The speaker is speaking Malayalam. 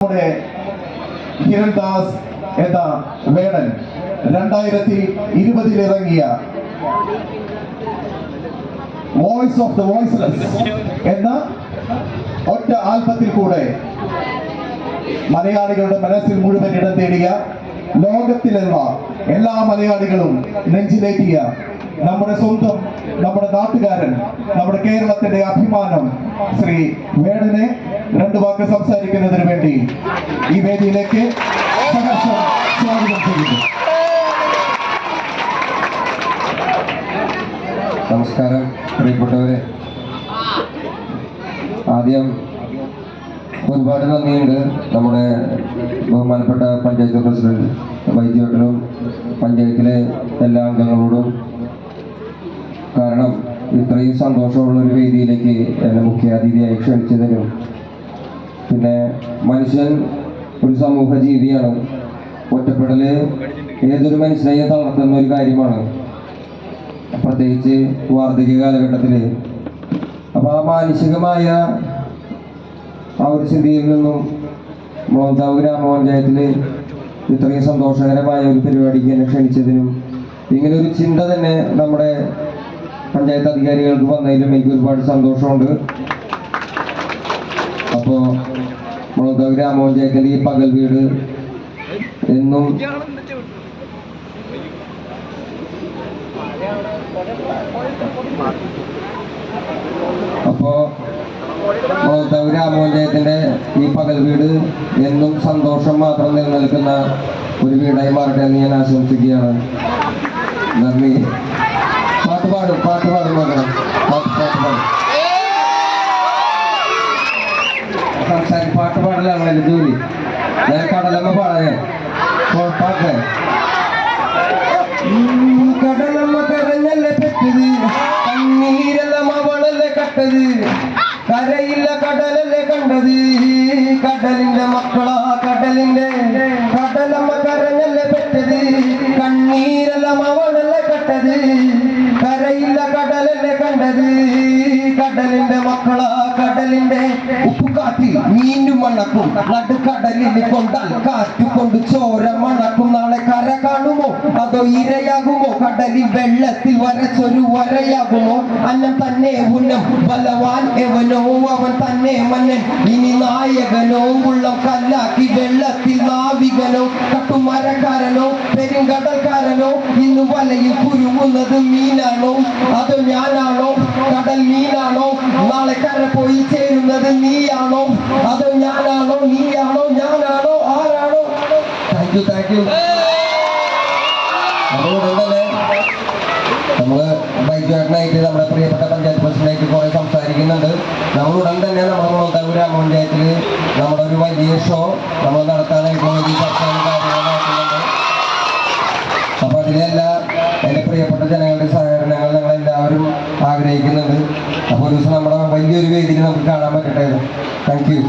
നമ്മുടെ ഹിരൺദാസ് എന്ന വേടൻ രണ്ടായിരത്തി ഇരുപതിൽ ഇറങ്ങിയ വോയിസ് ഓഫ് ദ വോയിസ്ലെസ് എന്ന ഒറ്റ ആൽബത്തിൽ കൂടെ മലയാളികളുടെ മനസ്സിൽ മുഴുവൻ ഇടം തേടിയ ലോകത്തിലുള്ള എല്ലാ മലയാളികളും നെഞ്ചിലേറ്റിയ നമ്മുടെ സ്വന്തം നമ്മുടെ നാട്ടുകാരൻ നമ്മുടെ കേരളത്തിന്റെ അഭിമാനം ശ്രീ വേടനെ രണ്ടു വാക്ക് സംസാരിക്കുന്നതിന് വേണ്ടി ഈ വേദിയിലേക്ക് സ്വാഗതം ചെയ്യുന്നു. നമസ്കാരം പ്രിയപ്പെട്ടവരെ. ആദ്യം ഒരുപാട് നന്ദിയുണ്ട് നമ്മുടെ ബഹുമാനപ്പെട്ട പഞ്ചായത്ത് പ്രസിഡന്റ് വൈദ്യോട്ടനും പഞ്ചായത്തിലെ എല്ലാ അംഗങ്ങളോടും. കാരണം ഇത്രയും സന്തോഷമുള്ള ഒരു വേദിയിലേക്ക് എന്നെ മുഖ്യാതിഥിയായി ക്ഷണിച്ചതിനും പിന്നെ മനുഷ്യൻ ഒരു സമൂഹ ജീവിയാണ്. ഒറ്റപ്പെടൽ ഏതൊരു മനുഷ്യനെയും തളർത്തുന്ന ഒരു കാര്യമാണ്. പ്രത്യേകിച്ച് വാർദ്ധക്യ കാലഘട്ടത്തിൽ അപ്പോൾ ആ മാനസികമായ ആ ഒരു സ്ഥിതിയിൽ നിന്നും മോന്താവ് ഗ്രാമപഞ്ചായത്തിൽ ഇത്രയും സന്തോഷകരമായ ഒരു പരിപാടിക്ക് എന്നെ ക്ഷണിച്ചതിനും ഇങ്ങനെ ഒരു ചിന്ത തന്നെ നമ്മുടെ പഞ്ചായത്ത് അധികാരികൾക്ക് വന്നതിലും എനിക്ക് ഒരുപാട് സന്തോഷമുണ്ട്. മോന്താവ് ഗ്രാമപഞ്ചായത്തിന്റെ ഈ പകൽ വീട് എന്നും അപ്പോ ഗ്രാമപഞ്ചായത്തിന്റെ ഈ പകൽ വീട് എന്നും സന്തോഷം മാത്രം നിലനിൽക്കുന്ന ഒരു വീടായി മാറട്ടെ എന്ന് ഞാൻ ആശംസിക്കുകയാണ്. നന്ദി. പാട്ട് പാടും പാട്ട് പാട്ട് പാടും സംസാരി പാട്ട് ജോലി. ഞാൻ കടലമ്മ പാടാൻ പാട്ട് കടലമ്മ കരഞ്ഞല്ലേ പെട്ടത്? കണ്ണീരെല്ലാം അവളല്ലേ കട്ടത്? കരയില്ല കടലല്ലേ കണ്ടത്? കടലിന്റെ മക്കളാ കടലിന്റെ. കടലമ്മ കരഞ്ഞല്ലേ പെട്ടത്? കണ്ണീരെല്ലാം അവളല്ലേ കട്ടത്? കരയില്ല കടലല്ലേ കണ്ടത്? കടലിന്റെ മക്കള കടലിന്റെ ഉപ്പുകാട്ടിൽ മീനും മണക്കും. നടുക്കടലിൽ കൊണ്ടാൽ കാറ്റ് കൊണ്ട് ചോര മണക്കും. നാളെ കര കാണുമോ? അതോ ഇരയാകുമോ? കടലിൽ വെള്ളത്തിൽ വരച്ചൊരു വരയാകുമോ? അന്നം തന്നെ ഉന്നം ബലവാൻ എവനോ? അവൻ തന്നെ മന്നൻ. ഇനി നായകനോ? ഉള്ളം കല്ലാക്കി വെള്ളത്തിൽ നാവികനോ? കട്ടുമരക്കാരനോ? പെരുങ്കടൽക്കാരനോ? ഇന്ന് വലയിൽ കുരുങ്ങുന്നത് മീനാണോ? അത് ഞാനാണോ? കടൽ മീനാണോ? നാളെ കര പോയി ചേരുന്നത് നീയാണോ? അത് ഞാനാണോ? നീയാണോ? ഞാനാണോ? ആരാണോ? താങ്ക് യു താങ്ക് യു നമ്മൾ ബൈജുവേട്ടനായിട്ട് നമ്മുടെ പ്രിയപ്പെട്ട പഞ്ചായത്ത് പ്രസിഡന്റായിട്ട് കുറെ സംസാരിക്കുന്നുണ്ട്. നമ്മൾ ഉടൻ തന്നെ നമ്മുടെ മുളന്താവ് ഗ്രാമപഞ്ചായത്തിൽ നമ്മുടെ ഒരു വലിയ ഷോ നമ്മൾ നടത്താനായിട്ട് വലിയ ചർച്ചകളും നടത്തുന്നുണ്ട് എല്ലാ എന്റെ പ്രിയപ്പെട്ട ജനങ്ങളുടെ സഹകരണങ്ങൾ ഞങ്ങൾ എല്ലാവരും ആഗ്രഹിക്കുന്നുണ്ട്. അപ്പോൾ ഒരു ദിവസം നമ്മുടെ വലിയൊരു വേദിയിൽ നമുക്ക് കാണാൻ പറ്റട്ടെ താങ്ക് യു